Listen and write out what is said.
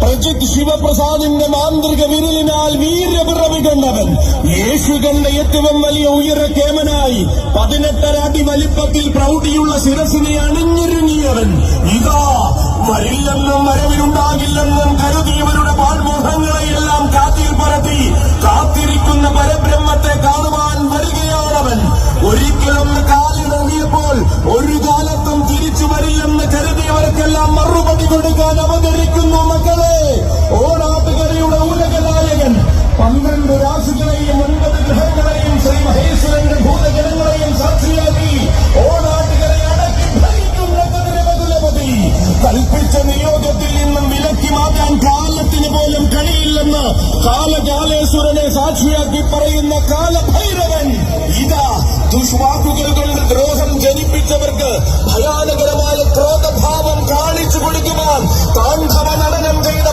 പ്രജിത് ശിവപ്രസാദിന്റെ മാന്ത്രിക വിരലിനാൽ വീര്യപിറവി കണ്ടവൻ യേശു കണ്ട ഏറ്റവും വലിയ ഉയരക്കേമനായി പതിനെട്ടര അടി വലിപ്പത്തിൽ പ്രൗഢിയുള്ള ശിരസിനെ അണിഞ്ഞിരുങ്ങിയവൻ. ഇതാ വരില്ലെന്നും വരവിലുണ്ടാകില്ലെന്നും കരുതിയവരുടെ കൊടുക്കാൻ അവതരിക്കുന്നു മക്കളെ. ഓണാട്ടുകരയുടെ ഉലകനായകൻ പന്ത്രണ്ട് രാശികളെയും ഒൻപത് ഗ്രഹങ്ങളെയും ശ്രീ മഹേശ്വരന്റെ ഭൂതജനങ്ങളെയും സാക്ഷിയാക്കി ഓണാട്ടുകരെ അടക്കി ഭരിക്കുന്ന കതിരവകുലപതി കൽപ്പിച്ച നിയോഗത്തിൽ നിന്നും വിലക്കി മാറ്റാൻ കാലത്തിന് പോലും കഴിയില്ലെന്ന് കാലകാലേശ്വരനെ സാക്ഷിയാക്കി പറയുന്ന കാലഭൈരവൻ. ഇതാ ദുഷ്വാക്കുകൾ കൊണ്ട് ദ്രോഹം ജനിപ്പിച്ചവർക്ക് ഭയാനകരമായ താൻ ഭവനടനം ചെയ്ത